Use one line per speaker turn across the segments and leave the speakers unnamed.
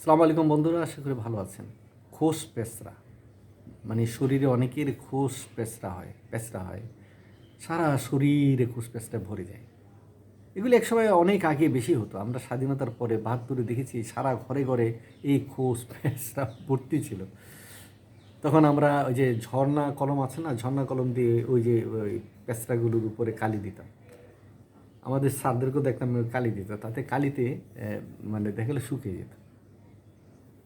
সালাম আলাইকুম বন্ধুরা, আশা করি ভালো আছেন। খোস পেঁচড়া মানে শরীরে অনেকের খোস পেঁচড়া হয় পেঁচড়া হয়। সারা শরীরে খোস পেঁচড়া ভরে যায়। এগুলি একসময় অনেক আগে বেশি হতো। আমরা স্বাধীনতার পরে বাহাত্তরে দেখেছি, সারা ঘরে ঘরে এই খোস পেঁচড়া ভর্তি ছিল। তখন আমরা ওই যে ঝর্ণা কলম আছে না, ঝর্ণা কলম দিয়ে ওই যে ওই পেঁচড়াগুলোর উপরে কালি দিতাম। আমাদের স্যারদেরকেও দেখতাম কালি দিত। তাতে কালিতে মানে দেখা গেলো শুকিয়ে যেত।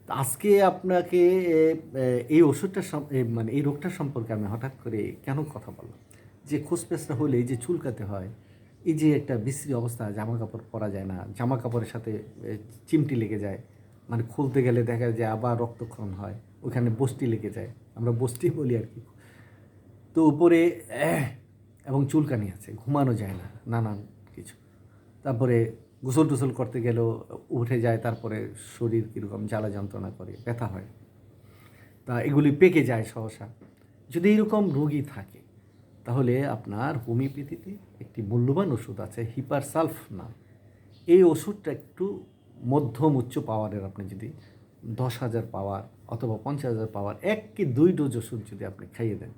আজকে আপনাকে এই ওষুধটা মানে এই রোগটা সম্পর্কে আমি হঠাৎ করে কেন কথা বললাম? যে খোসপেসটা হলে এই যে চুলকাতে হয়, এই যে একটা বিশ্রী অবস্থা জামা কাপড় পরা যায় না জামা কাপড়ের সাথে চিমটি লেগে যায় মানে খুলতে গেলে দেখা যায় আবার রক্তক্ষরণ হয়, ওখানে বস্তি লেগে যায়, আমরা বস্তি বলি আর কি। তো উপরে এবং চুলকানি আছে, ঘুমানো যায় না, নানান কিছু। তারপরে গোসল টোসল করতে গেলেও উঠে যায়, তারপরে শরীর কীরকম জ্বালা যন্ত্রণা করে, ব্যথা হয়। তা এগুলি পেকে যায় সহসা। যদি এরকম রোগী থাকে, তাহলে আপনার হোমিওপ্যাথিতে একটি মূল্যবান ওষুধ আছে হিপার সালফ নাম। এই ওষুধটা একটু মধ্যম উচ্চ পাওয়ারের আপনি যদি দশ হাজার পাওয়ার অথবা পঞ্চাশ হাজার পাওয়ার এক কি দুই ডোজ ওষুধ যদি আপনি খাইয়ে দেন,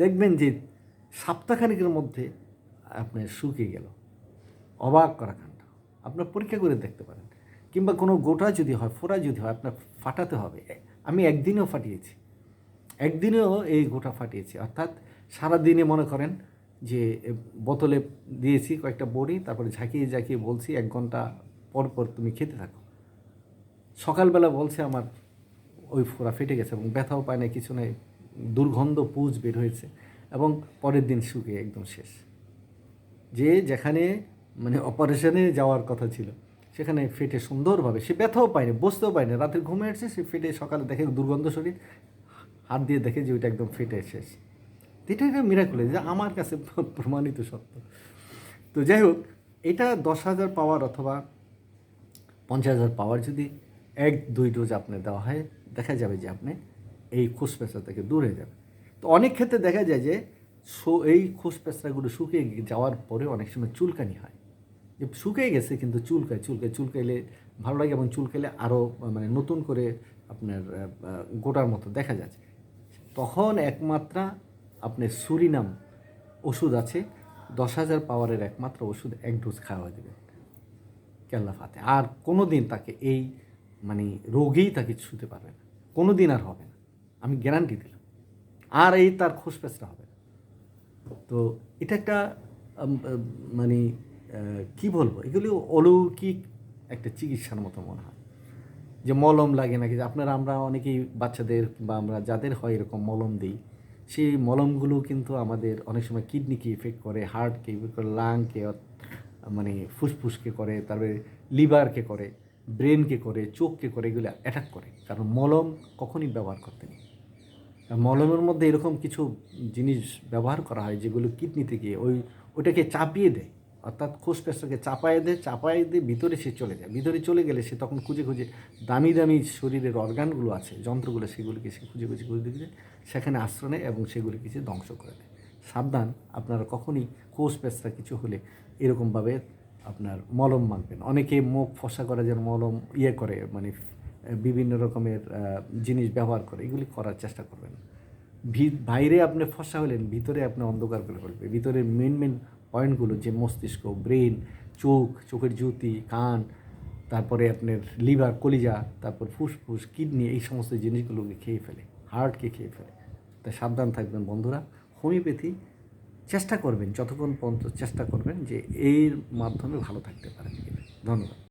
দেখবেন যে সপ্তাহখানিকের মধ্যে আপনার শুকিয়ে গেল। অবাক করা আপনার পরীক্ষা করে দেখতে পারেন। কিংবা কোনো গোটা যদি হয়, ফোড়া যদি হয়, আপনার ফাটাতে হবে। আমি একদিনেও ফাটিয়েছি। একদিনেও এই গোটা ফাটিয়েছি। অর্থাৎ সারাদিনে মনে করেন যে বোতলে দিয়েছি কয়েকটা বড়ি, তারপরে ঝাঁকিয়ে ঝাঁকিয়ে বলছি, এক ঘণ্টা পর পর তুমি খেতে থাকো। সকালবেলা বলছে আমার ওই ফোড়া ফেটে গেছে এবং ব্যথাও পায় না, কিছু নেই, দুর্গন্ধ, পুজ বের হয়েছে এবং পরের দিন শুকিয়ে একদম শেষ। যে যেখানে মানে অপারেশনে যাওয়ার কথা ছিল। সেখানে ফেটে সুন্দরভাবে, সে ব্যথাও পায়নি, বসতেও পায়নি। রাতের ঘুমে আসছে সে ফেটে সকালে দেখে দুর্গন্ধ শরীর, হাত দিয়ে দেখে যে ওইটা একদম ফেটে শেষ এটা একটা মিরাকুলে যে আমার কাছে প্রমাণিত সত্য। তো যাই হোক, এটা দশ হাজার পাওয়ার অথবা পঞ্চাশ হাজার পাওয়ার যদি এক, দুই ডোজ আপনার দেওয়া হয়, দেখা যাবে যে আপনি এই খুসপেঁচা থেকে দূর যাবে তো অনেক ক্ষেত্রে দেখা যায় যে এই খুসপেঁচড়াগুলো শুকিয়ে যাওয়ার পরে অনেক সময় চুলকানি হয়। যে শুকিয়ে গেছে কিন্তু চুলকায় চুলকায়, চুলকাইলে ভালো লাগে এবং চুলকাইলে আরও মানে নতুন করে আপনার গোটার মতো দেখা যাচ্ছে। তখন একমাত্রা আপনার সুরিনাম ওষুধ আছে, দশ হাজার পাওয়ারের একমাত্র ওষুধ এক ডোজ খাওয়া দেবেন। কেল্লা ফাতে আর কোনো দিন তাকে এই মানে রোগেই তাকে ছুতে পারবে না। কোনো দিন আর হবে না। আমি গ্যারান্টি দিলাম। আর এই তার খোসপেসটা হবে না। তো এটা একটা মানে কি বলব? এগুলি অলৌকিক একটা চিকিৎসার মতো মনে হয়। যে মলম লাগে নাকি? আপনারা আমরা অনেকেই বাচ্চাদের বা আমরা যাদের হয় এরকম মলম দিই, সেই মলমগুলো কিন্তু আমাদের অনেক সময় কিডনিকে ইফেক্ট করে হার্টকে ইফেক্ট করে লাংকে মানে ফুসফুসকে করে, তারপরে লিভারকে করে ব্রেনকে করে, চোখকে করে, এগুলো অ্যাটাক করে। কারণ মলম কখনই ব্যবহার করতে নেই। মলমের মধ্যে এরকম কিছু জিনিস ব্যবহার করা হয়, যেগুলো কিডনিতে গিয়ে ওই ওটাকে চাপিয়ে দেয়। অর্থাৎ খোসপেশটাকে চাপায় দেয়, চাপায় দিয়ে ভিতরে সে চলে যায়। ভিতরে চলে গেলে সে তখন খুঁজে খুঁজে দামি দামি শরীরের অর্গানগুলো আছে, যন্ত্রগুলো, সেগুলিকে সে খুঁজে খুঁজে খুঁজে খুঁজে সেখানে আশ্রয় নেয় এবং সেগুলিকে সে ধ্বংস করে দেয়। সাবধান, আপনারা কখনই কোষ কিছু হলে এরকমভাবে আপনার মলম মাখবেন। অনেকে মুখ ফসা করার জন্য মলম ইয়ে করে মানে বিভিন্ন রকমের জিনিস ব্যবহার করে, এগুলি করার চেষ্টা করবেন ভি- বাইরে আপনি ফসা হলেন, ভিতরে আপনি অন্ধকার করে ফেলবে ভিতরে মেন মেন পয়েন্টগুলো যে মস্তিষ্ক ব্রেন চোখ, চোখের জ্যোতি কান, তারপরে আপনার লিভার, কলিজা, তারপর ফুসফুস, কিডনি, এই সমস্ত জিনিসগুলোকে খেয়ে ফেলে, হার্টকে খেয়ে ফেলে। তাই সাবধান থাকবেন বন্ধুরা। হোমিওপ্যাথি চেষ্টা করবেন, যতক্ষণ পর্যন্ত চেষ্টা করবেন যে এর মাধ্যমে ভালো থাকতে পারেন। ধন্যবাদ।